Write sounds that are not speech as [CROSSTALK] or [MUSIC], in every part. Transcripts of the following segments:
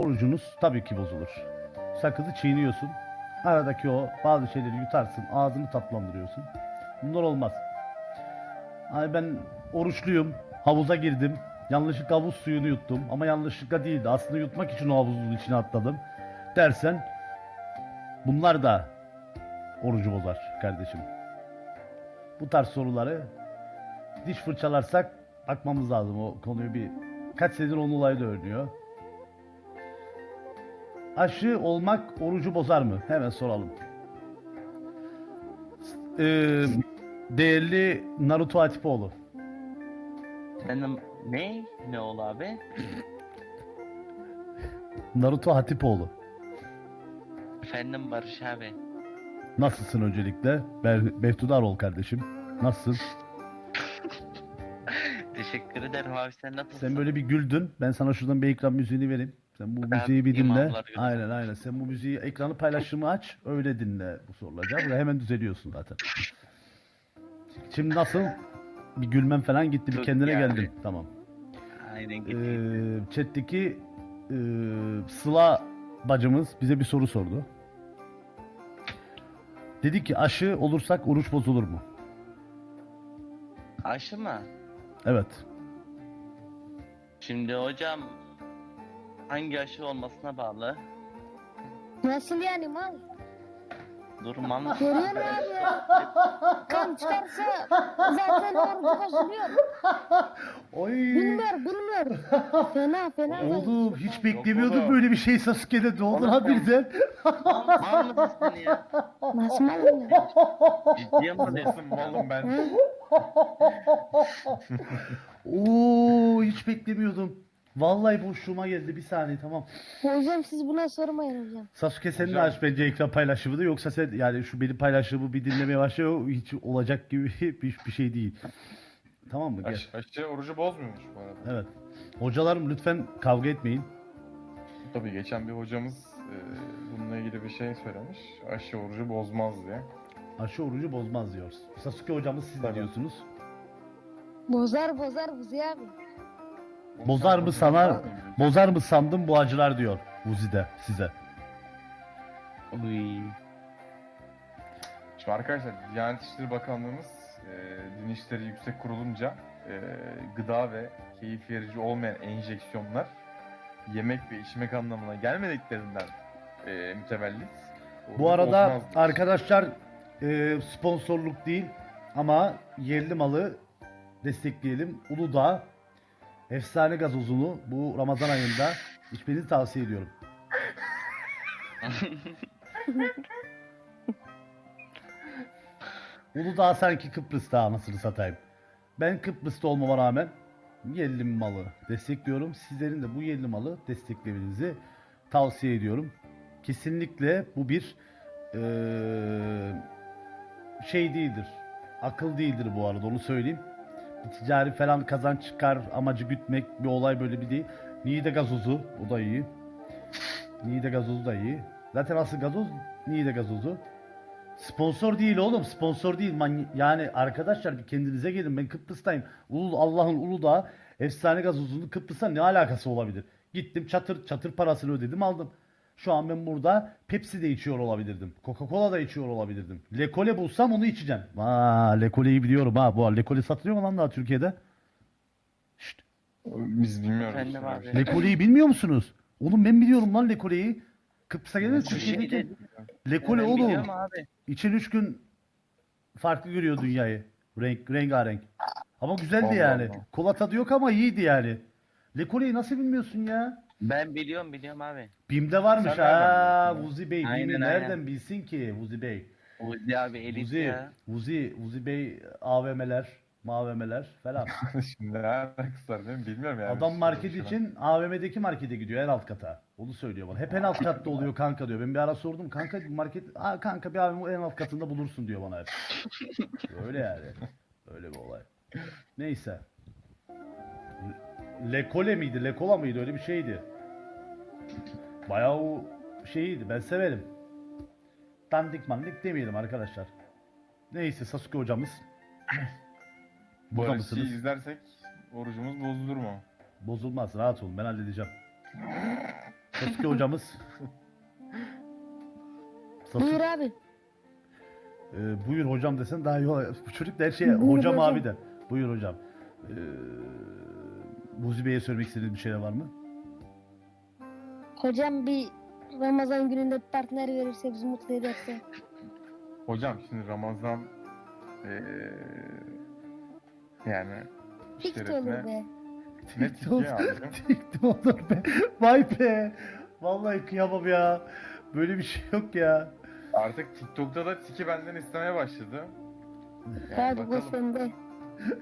orucunuz tabii ki bozulur. Sakızı çiğniyorsun. Aradaki o bazı şeyleri yutarsın. Ağzını tatlandırıyorsun. Bunlar olmaz. Hani ben oruçluyum. Havuza girdim. Yanlışlıkla havuz suyunu yuttum. Ama yanlışlıkla değildi. Aslında yutmak için o havuzun içine atladım. Dersen bunlar da orucu bozar kardeşim. Bu tarz soruları diş fırçalarsak bakmamız lazım o konuyu bir kaç senedir onun olayı da örnüyor. Aşı olmak orucu bozar mı? Hemen soralım. Ee, değerli Naruto Atipoğlu. Benim ne? Ne ol abi? Naruto Hatipoğlu. Efendim Barış abi. Nasılsın öncelikle? Ber Behtudar ol kardeşim. Nasılsın? [LAUGHS] Teşekkür ederim abi sen nasılsın? Sen böyle bir güldün. Ben sana şuradan bir ekran müziğini vereyim. Sen bu Ben müziği bir dinle. Aynen aynen. Sen bu müziği ekranı paylaşımı aç. Öyle dinle bu soruları. Ve hemen düzeliyorsun zaten. Şimdi nasıl? Bir gülmem falan gitti. Bir kendine yani. geldin. Tamam. Aynen Ee, gideyim. chat'teki e, Sıla bacımız bize bir soru sordu. Dedi ki aşı olursak oruç bozulur mu? Aşı mı? Evet. Şimdi hocam hangi aşı olmasına bağlı? Nasıl yani mal? Durmam. Görüyor musun abi ya? Kan çıkarsa zaten orucu bozuluyor. Oy. Bilmiyor, bilmiyor. Fena, fena. Oğlum hiç beklemiyordum oğlum. böyle bir şey Sasuke'de. Ne oldu lan birden? Mal mısın sen ya? Nasıl mal yani? Ciddiye mi? Nasılsın oğlum ben? [LAUGHS] Oo hiç beklemiyordum. Vallahi boşluğuma geldi bir saniye tamam. Hocam siz buna sormayın hocam. Sasuke sen de Hocam. aç bence ekran paylaşımını yoksa sen yani şu benim paylaşımı bir dinlemeye başlıyor hiç olacak gibi [LAUGHS] bir, bir şey değil. Tamam mı? Gel. Aş, aşı orucu bozmuyormuş bu arada. Evet. Hocalarım lütfen kavga etmeyin. Tabii geçen bir hocamız e, bununla ilgili bir şey söylemiş. Aşı orucu bozmaz diye. Aşı orucu bozmaz diyoruz. Sasuke hocamız siz ne Tabii. diyorsunuz? Bozar, bozar Buzi abi. Bozar mı sana? Bozar mı sandım bu acılar diyor Uzi'de size. Uy. Şimdi arkadaşlar Diyanet İşleri Bakanlığımız e, Din İşleri Yüksek Kurulunca e, gıda ve keyif verici olmayan enjeksiyonlar yemek ve içmek anlamına gelmediklerinden e, mütevellit. Bu arada bozmaz diyor. arkadaşlar e, sponsorluk değil ama yerli malı destekleyelim. Uludağ efsane gazozunu bu Ramazan ayında içmenizi tavsiye ediyorum. [LAUGHS] Uludağ sanki Kıbrıs'ta anasını satayım. Ben Kıbrıs'ta olmama rağmen yerli malı destekliyorum. Sizlerin de bu yerli malı desteklemenizi tavsiye ediyorum. Kesinlikle bu bir eee, şey değildir. Akıl değildir bu arada onu söyleyeyim. Ticari falan kazanç çıkar amacı gütmek bir olay böyle bir değil. Niğde gazozu o da iyi. Niğde gazozu da iyi. Zaten asıl gazoz Niğde gazozu. Sponsor değil oğlum sponsor değil. Man- yani arkadaşlar bir kendinize gelin ben Kıbrıs'tayım. Ulu, Allah'ın Uludağ efsane gazozunun Kıbrıs'a ne alakası olabilir? Gittim çatır çatır parasını ödedim aldım. Şu an ben burada Pepsi de içiyor olabilirdim. Coca-Cola da içiyor olabilirdim. Lekole bulsam onu içeceğim. Aa, Lekole'yi biliyorum ha. Bu Lekole satılıyor mu lan daha Türkiye'de? Şşt, Biz bilmiyoruz. Efendim abi. Lekole'yi bilmiyor musunuz? Oğlum ben biliyorum lan Lekole'yi. Kıbrıs'a Lekole- Türkiye'deki Ben Lekole oğlum. İçin üç gün farklı görüyor dünyayı. Renk, rengarenk. Ama güzeldi Allah yani. Allah. Kola tadı yok ama iyiydi yani. Lekole'yi nasıl bilmiyorsun ya? Ben biliyorum biliyorum abi. BİM'de varmış Sen ha. Vuzi Bey. Aynen, BİM'i aynen. nereden bilsin ki Vuzi Bey? Uzi abi elit Vuzi, ya. Vuzi, Vuzi Bey AVM'ler, MAVM'ler falan. [LAUGHS] Şimdi ne alakası var değil mi? Bilmiyorum yani. Adam market için AVM'deki markete gidiyor en alt kata. Onu söylüyor bana. Hep en alt katta oluyor kanka diyor. Ben bir ara sordum kanka market Aa, kanka bir AVM en alt katında bulursun diyor bana hep. [LAUGHS] Öyle yani. Öyle bir olay. Neyse. Le- Lekole miydi? Lekola mıydı? Öyle bir şeydi. Bayağı o şeyiydi. Ben severim. Dandik mandik demeyelim arkadaşlar. Neyse Sasuke hocamız. [LAUGHS] Bu Burada arada mısınız? izlersek orucumuz bozulur mu? Bozulmaz. Rahat olun. Ben halledeceğim. Sasuke hocamız. Sasu- [LAUGHS] Buyur abi. Ee, buyur hocam desen daha iyi olur. Bu çocuk da her şeye Buyur hocam, hocam. abi der. Buyur hocam. Ee, Buzi Bey'e söylemek istediğiniz bir şeyler var mı? Hocam bir Ramazan gününde bir partner verirse bizi mutlu ederse. Hocam şimdi Ramazan eee yani Hiç de olur be. ne tiki abicim? Tiktim olur be. Vay be. Vallahi kıyamam ya. Böyle bir şey yok ya. Artık TikTok'ta da tiki benden istemeye başladı. Yani Hadi bu bakalım. sende.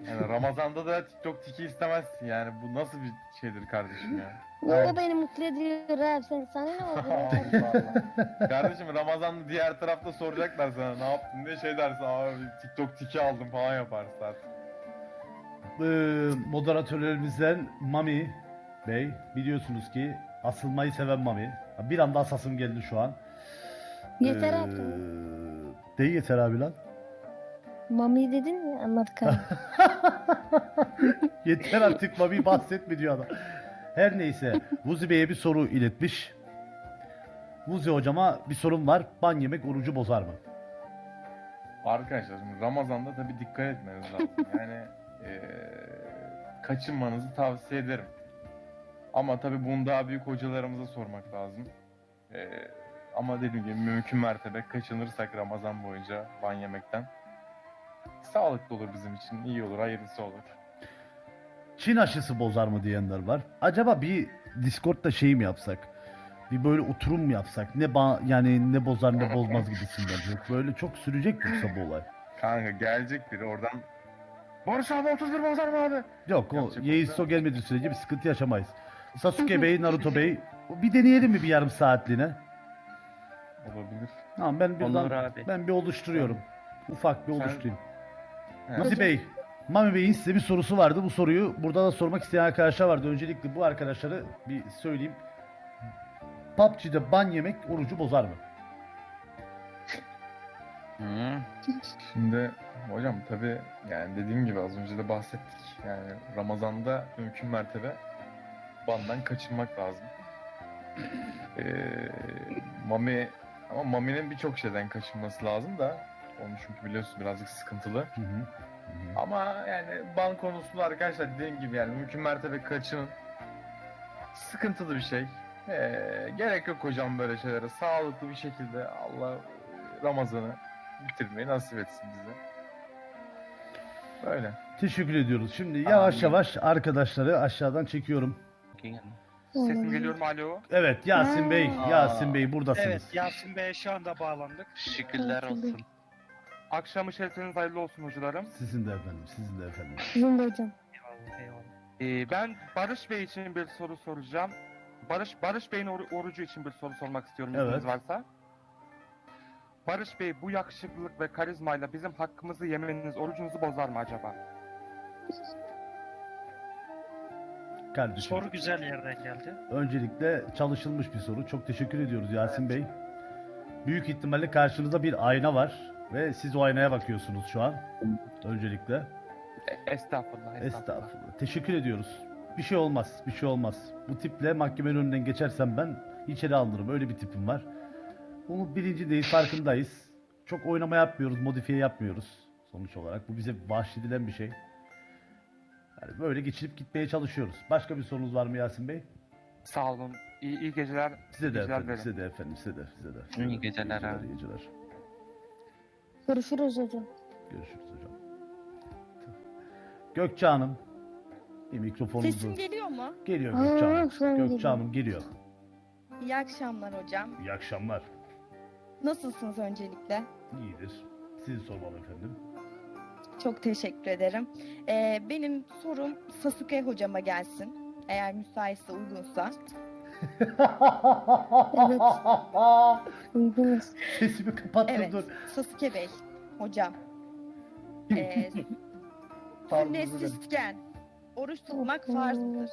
Yani Ramazan'da da TikTok tiki istemezsin yani bu nasıl bir şeydir kardeşim ya? O beni mutlu ediyor abi sen sana ne [LAUGHS] oldu? Allah Allah. Kardeşim Ramazan'da diğer tarafta soracaklar sana ne yaptın diye şey dersin abi TikTok tiki aldım falan yaparsın artık. Ee, moderatörlerimizden Mami Bey biliyorsunuz ki asılmayı seven Mami. Bir anda asasım geldi şu an. Yeter Ee, abi. Değil yeter abi lan. Mami dedin ya anladık abi. [LAUGHS] Yeter artık Mami bahsetme diyor adam. Her neyse Vuzi Bey'e bir soru iletmiş. Vuzi hocama bir sorun var. Ban yemek orucu bozar mı? Arkadaşlar şimdi Ramazan'da tabi dikkat etmeniz lazım. Yani eee, kaçınmanızı tavsiye ederim. Ama tabi bunu daha büyük hocalarımıza sormak lazım. Eee, ama dediğim gibi mümkün mertebe kaçınırsak Ramazan boyunca ban yemekten sağlıklı olur bizim için, iyi olur, hayırlısı olur. Çin aşısı bozar mı diyenler var. Acaba bir Discord'da şey mi yapsak? Bir böyle oturum mu yapsak? Ne ba yani ne bozar ne bozmaz gibisinden. Yok böyle çok sürecek mi yoksa bu olay? Kanka gelecek biri oradan Barış abi 31 bozar mı abi? Yok o Yapacak Yeiso olsa- gelmediği sürece bir sıkıntı yaşamayız. Sasuke Bey, [LAUGHS] Naruto Bey bir deneyelim mi bir yarım saatliğine? Olabilir. Tamam ben bir Olur abi. ben bir oluşturuyorum. Ufak bir Sen- oluşturayım. Nazi Bey, Mami Bey'in size bir sorusu vardı. Bu soruyu burada da sormak isteyen arkadaşlar vardı. Öncelikle bu arkadaşları bir söyleyeyim. PUBG'de ban yemek orucu bozar mı? Hı. Şimdi hocam tabi yani dediğim gibi az önce de bahsettik. Yani Ramazan'da mümkün mertebe bandan kaçınmak lazım. Ee, Mami ama Mami'nin birçok şeyden kaçınması lazım da onu çünkü biliyorsun birazcık sıkıntılı. Hı hı. Hı hı. Ama yani ban konusunda arkadaşlar dediğim gibi yani mümkün mertebe kaçının. Sıkıntılı bir şey. Ee, gerek yok hocam böyle şeylere. Sağlıklı bir şekilde Allah Ramazan'ı bitirmeyi nasip etsin bize. Böyle. Teşekkür ediyoruz. Şimdi yavaş Amin. yavaş arkadaşları aşağıdan çekiyorum. Sesim geliyor mu alo? Evet Yasin Bey, Aa. Yasin Bey buradasınız. Evet Yasin Bey'e şu anda bağlandık. Şükürler olsun. Akşamı şerefiniz hayırlı olsun hocalarım. Sizin de efendim, sizin de efendim. Sizin de hocam. Eyvallah eyvallah. Ee, ben Barış Bey için bir soru soracağım. Barış Barış Bey'in oru- orucu için bir soru sormak istiyorum Evet. izniniz varsa. Barış Bey bu yakışıklılık ve karizmayla bizim hakkımızı yemeniz orucunuzu bozar mı acaba? Kardeşim. Soru güzel yerden geldi. Öncelikle çalışılmış bir soru. Çok teşekkür ediyoruz Yasin Bey. Büyük ihtimalle karşınızda bir ayna var ve siz o aynaya bakıyorsunuz şu an. Öncelikle. E- estağfurullah, estağfurullah. Estağfurullah. Teşekkür ediyoruz. Bir şey olmaz, bir şey olmaz. Bu tiple mahkemenin önünden geçersem ben içeri alınırım. Öyle bir tipim var. Bunu bilincindeyiz, farkındayız. Çok oynama yapmıyoruz, modifiye yapmıyoruz sonuç olarak. Bu bize bahşedilen bir şey. Yani böyle geçirip gitmeye çalışıyoruz. Başka bir sorunuz var mı Yasin Bey? Sağ olun. İyi, iyi geceler. Size de Geceler efendim, verin. size de efendim, size de, size de. İyi geceler abi. İyi geceler. Görüşürüz hocam. Görüşürüz hocam. Gökçe Hanım. Bir mikrofonunuzu. Sesim geliyor mu? Geliyor Aa, Gökçe Hanım. Gökçe geliyor. Hanım geliyor. İyi akşamlar hocam. İyi akşamlar. Nasılsınız öncelikle? İyidir. Sizi sormalı efendim. Çok teşekkür ederim. Ee, benim sorum Sasuke hocama gelsin. Eğer müsaitse uygunsa. Uygunuz. Sesimi kapattım Evet, dur. Sasuke Bey hocam. [LAUGHS] Ee, Pardon, özür dilerim. Sünnetsizken oruç tutmak farzdır.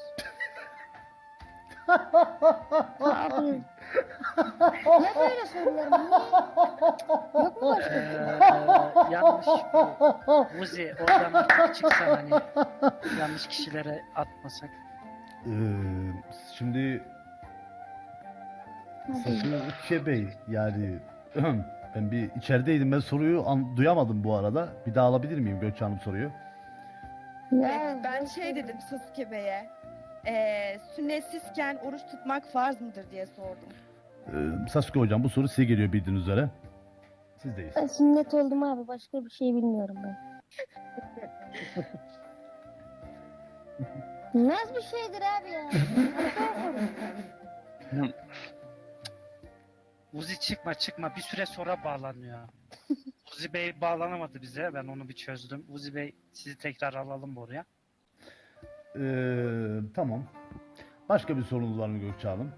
Abi. ne böyle sorular? Niye? Yok mu başka? Ee, yanlış bu. Muzi oradan çıksan hani yanlış kişilere atmasak. Ee, şimdi Sasuke Bey yani [CLEARS THROAT] ben bir içerideydim ben soruyu an- duyamadım bu arada. Bir daha alabilir miyim Gökçe Hanım soruyu? Ya, Ben şey dedim Sasuke Bey'e. E, sünnetsizken oruç tutmak farz mıdır diye sordum. Ee, Sasuke hocam bu soru size geliyor bildiğiniz üzere. Sizdeyiz. Ben sünnet oldum abi. Başka bir şey bilmiyorum ben. [LAUGHS] Nasıl bir şeydir abi ya? [LAUGHS] Uzi çıkma çıkma bir süre sonra bağlanıyor. [LAUGHS] Uzi Bey bağlanamadı bize ben onu bir çözdüm. Uzi Bey sizi tekrar alalım buraya. Ee, tamam. Başka bir sorunuz var mı Gökçe Hanım?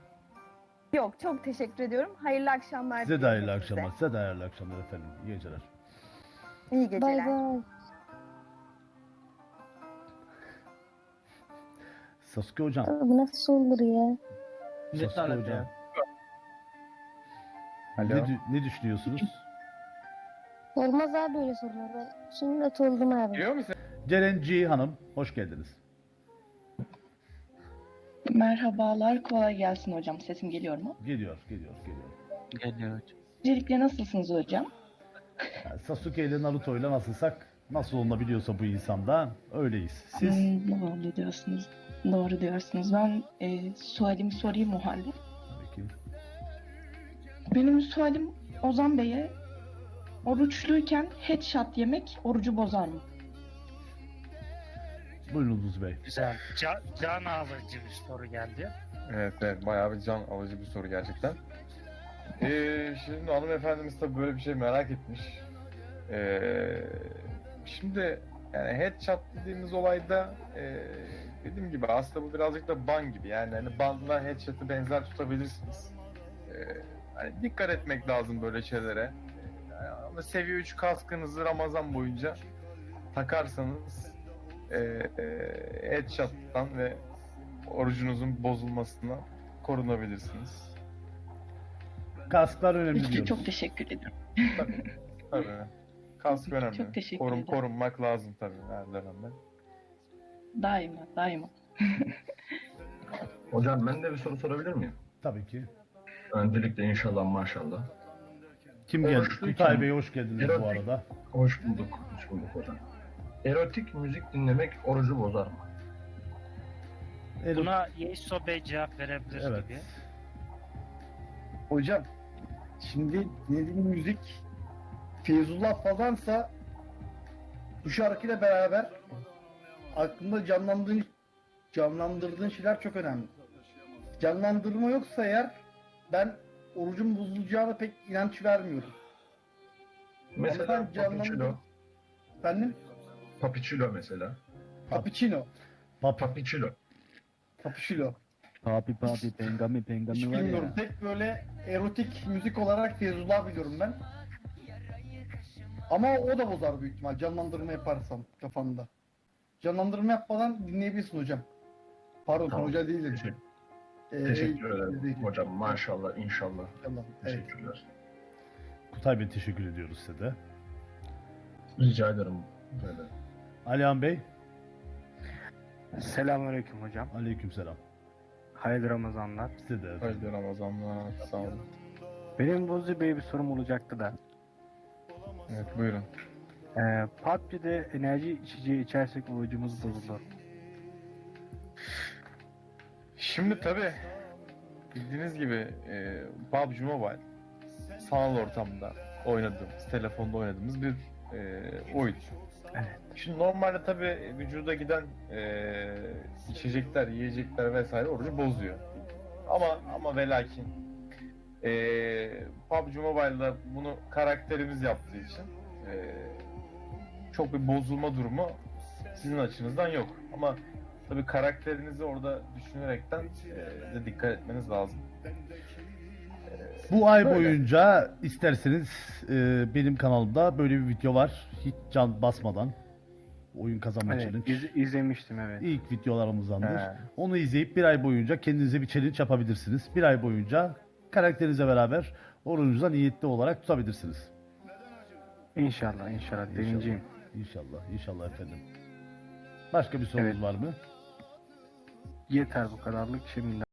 Yok çok teşekkür ediyorum. Hayırlı akşamlar. Size de diliyorum hayırlı akşamlar. Size de hayırlı akşamlar efendim. İyi geceler. İyi Bay geceler. bay. Sasuke hocam. Abi nasıl olur ya? Sasuke hocam. Alo. Ne, dü- ne düşünüyorsunuz? Olmaz abi öyle sorular. Ben sünnet oldum abi. Biliyor musun? Ceren G Hanım hoş geldiniz. Merhabalar, kolay gelsin hocam. Sesim geliyor mu? Geliyor, geliyor, geliyor. Geliyor. Öncelikle nasılsınız hocam? Yani Sasuke ile Naruto ile nasılsak, nasıl olunabiliyorsa bu insanda öyleyiz. Siz Hmm, doğru diyorsunuz. Doğru diyorsunuz. Ben e, sualimi sorayım o halde. Benim sualim Ozan Bey'e oruçluyken headshot yemek orucu bozar mı? Buyurun Bey. Güzel. Ca- can alıcı bir soru geldi. Evet evet bayağı bir can alıcı bir soru gerçekten. Ee, şimdi hanımefendimiz tabii böyle bir şey merak etmiş. Ee, şimdi yani headshot dediğimiz olayda ee, dediğim gibi aslında bu birazcık da ban gibi yani hani banla headshot'ı benzer tutabilirsiniz. Ee, hani dikkat etmek lazım böyle şeylere. Ama seviye 3 kaskınızı Ramazan boyunca takarsanız ee, ee, headshot'tan ve orucunuzun bozulmasına korunabilirsiniz. Kasklar önemli diyoruz. çok teşekkür ederim. Tabii. tabii. Kask önemli. Çok teşekkür Korun, ederim. korunmak lazım tabii her dönemde. Daima, daima. Hocam ben de bir soru sorabilir miyim? Tabii ki. Öncelikle inşallah maşallah. Kim geldi? Kutay Bey hoş geldiniz bu Erotik. arada. Hoş bulduk, hoş bulduk hocam. Erotik müzik dinlemek orucu bozar mı? Ero- Buna Yeiso Bey cevap verebilir Evet. gibi. Hocam şimdi dinlediğim müzik Feyzullah falansa bu şarkıyla beraber aklında canlandırdığın canlandırdığın şeyler çok önemli. Canlandırma yoksa eğer ben orucun bozulacağına pek inanç vermiyorum. Mesela ben canlandır- Papichulo. Efendim? Papichulo mesela. Cappuccino. Pap Papichulo. Cappuccino. Papi papi pengami pengami Hiç var ya. bilmiyorum. Tek böyle erotik müzik olarak Feyzullah biliyorum ben. Ama o da bozar büyük ihtimal canlandırma yaparsam kafanda. Canlandırma yapmadan dinleyebilirsin hocam. Pardon Tamam. hoca değilim. Teşekkür, Ee, teşekkür ederim değil. hocam. Maşallah, inşallah. Evet. Teşekkürler. Kutay Bey teşekkür ediyoruz size de. Rica ederim. Böyle. Alihan Bey, Selamünaleyküm hocam. aleykümselam. Hayırlı Ramazanlar. Size de efendim. Hayırlı Ramazanlar. Sağ olun. Benim Bozu Bey'e bir sorum olacaktı da. Evet buyurun. Ee, PUBG'de enerji içeceği içersek orucumuz bozulur. Şimdi tabi bildiğiniz gibi e, PUBG Mobile sanal ortamda oynadığımız, telefonda oynadığımız bir e, oyun. Evet. Şimdi normalde tabi vücuda giden e, içecekler, yiyecekler vesaire orucu bozuyor. Ama ama ve lakin e, PUBG Mobile'da bunu karakterimiz yaptığı için e, çok bir bozulma durumu sizin açınızdan yok. Ama tabi karakterinizi orada düşünerekten e, de dikkat etmeniz lazım. Bu ay Böyle. boyunca isterseniz e, benim kanalımda böyle bir video var. Hiç can basmadan. Oyun kazanma Evet, challenge. iz- izlemiştim evet. İlk videolarımızdandır. He. Onu izleyip bir ay boyunca kendinize bir challenge yapabilirsiniz. Bir ay boyunca karakterinizle beraber orucunuza niyetli olarak tutabilirsiniz. İnşallah inşallah deneyeceğim. İnşallah, inşallah efendim. Başka bir sorunuz Evet. var mı? Yeter bu kadarlık. Şimdi